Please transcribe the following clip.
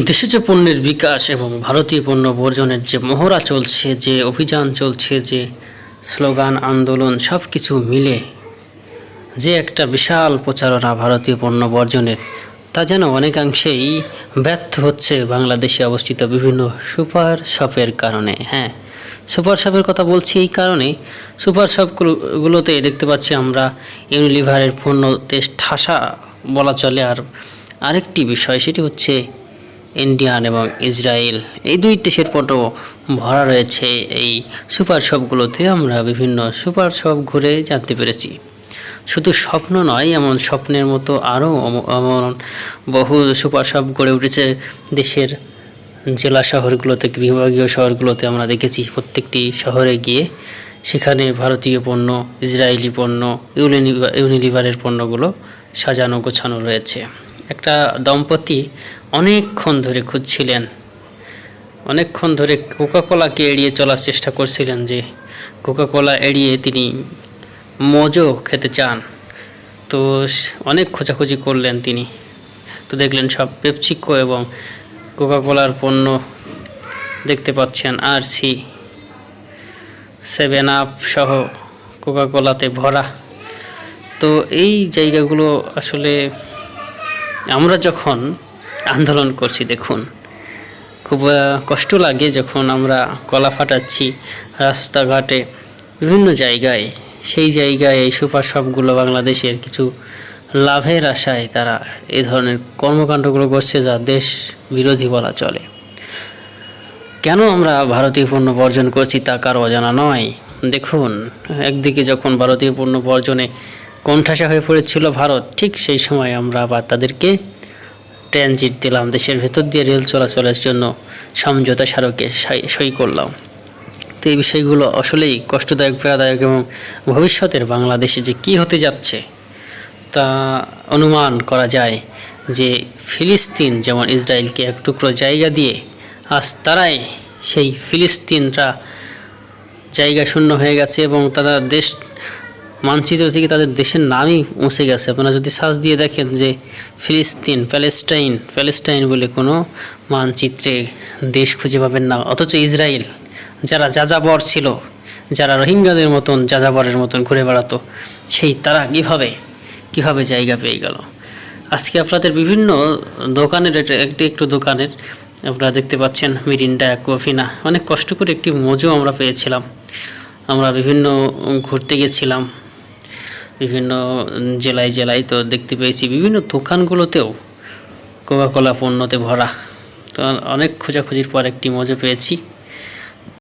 দেশজ পণ্যের বিকাশ এবং ভারতীয় পণ্য বর্জনের যে মহড়া চলছে, যে অভিযান চলছে, যে স্লোগান, আন্দোলন সব কিছু মিলে যে একটা বিশাল প্রচারণা ভারতীয় পণ্য বর্জনের, তা যেন অনেকাংশেই ব্যর্থ হচ্ছে বাংলাদেশে অবস্থিত বিভিন্ন সুপার শপের কারণে। হ্যাঁ সুপার শপের কথা বলছি এই কারণে। সুপার শপগুলোতে দেখতে পাচ্ছি আমরা ইউনিলিভারের পণ্য দেশ ঠাসা বলা চলে। আর আরেকটি বিষয়, সেটি হচ্ছে ইন্ডিয়ান এবং ইসরায়েল। এই দুই দেশের পণ্য ভরা রয়েছে। এই সুপার শপগুলোতে আমরা বিভিন্ন সুপার শপ ঘুরে জানতে পেরেছি। শুধু স্বপ্ন নয়, এমন স্বপ্নের মতো আরও এমন বহু সুপার শপ গড়ে উঠেছে দেশের জেলা শহরগুলোতে, বিভাগীয় শহরগুলোতে আমরা দেখেছি। প্রত্যেকটি শহরে গিয়ে সেখানে ভারতীয় পণ্য, ইসরায়েলি পণ্য, ইউনিলিভার, ইউনিলিভারের পণ্যগুলো সাজানো গোছানো রয়েছে। একটা দম্পতি অনেকক্ষণ ধরে খুঁজছিলেন। অনেকক্ষণ ধরে কোকাকোলাকে এড়িয়ে চলার চেষ্টা করছিলেন যে কোকাকোলা এড়িয়ে তিনি মোজো খেতে চান। তো অনেক খোঁজাখুঁজি করলেন তিনি। তো দেখলেন সব পেপসিকো এবং কোকাকোলার পণ্য দেখতে পাচ্ছেন আর সি সেভেন আপ সহ কোকাকোলাতে ভরা। তো এই জায়গাগুলো আসলে আমরা যখন আন্দোলন করছি, দেখুন, খুব কষ্ট লাগে যখন আমরা কলা ফাটাচ্ছি রাস্তাঘাটে, বিভিন্ন জায়গায়, সেই জায়গায় এই সুপার শপগুলো বাংলাদেশের কিছু লাভের আশায় তারা এই ধরনের কর্মকাণ্ডগুলো করছে যা দেশ বিরোধী বলা চলে। কেন আমরা ভারতীয় পণ্য বর্জন করছি তা কারও অজানা নয়। দেখুন, একদিকে যখন ভারতীয় পণ্য বর্জনে কোণঠাসা হয়ে পড়েছিল ভারত, ঠিক সেই সময় আমরা আবার তাদেরকে ট্রানজিট দিলাম, দেশের ভেতর দিয়ে রেল চলাচলের জন্য সমঝোতা স্মারকে সাই- করলাম। তো এই বিষয়গুলো আসলেই কষ্টদায়ক, পীড়াদায়ক এবং ভবিষ্যতের বাংলাদেশে যে কী হতে যাচ্ছে, তা অনুমান করা যায় যে ফিলিস্তিন যেমন ইসরায়েলকে এক টুকরো জায়গা দিয়ে, আজ তারাই সেই ফিলিস্তিনরা জায়গা শূন্য হয়ে গেছে এবং তারা দেশ মানচিত্র থেকে তাদের দেশের নামই মুছে গেছে। আপনারা যদি সার্চ দিয়ে দেখেন যে ফিলিস্তিন প্যালেস্টাইন প্যালেস্টাইন বলে কোনো মানচিত্রে দেশ খুঁজে পাবেন না। অথচ ইসরায়েল, যারা যাযাবর ছিল, যারা রোহিঙ্গাদের মতন, যাযাবরের মতন ঘুরে বেড়াতো, সেই তারা কীভাবে কীভাবে জায়গা পেয়ে গেল? আজকে আপনাদের বিভিন্ন দোকানের একটি, একটু দোকানের আপনারা দেখতে পাচ্ছেন মিরিন্ডা, কফিনা। অনেক কষ্ট করে একটি মজু আমরা পেয়েছিলাম। আমরা বিভিন্ন ঘুরতে গেছিলাম। বিভিন্ন জেলায় জেলায় তো দেখতে পেয়েছি। বিভিন্ন দোকানগুলোতেও কোকাকোলা পণ্যতে ভরা। তো অনেক খোঁজাখুঁজির পর একটি মজা পেয়েছি।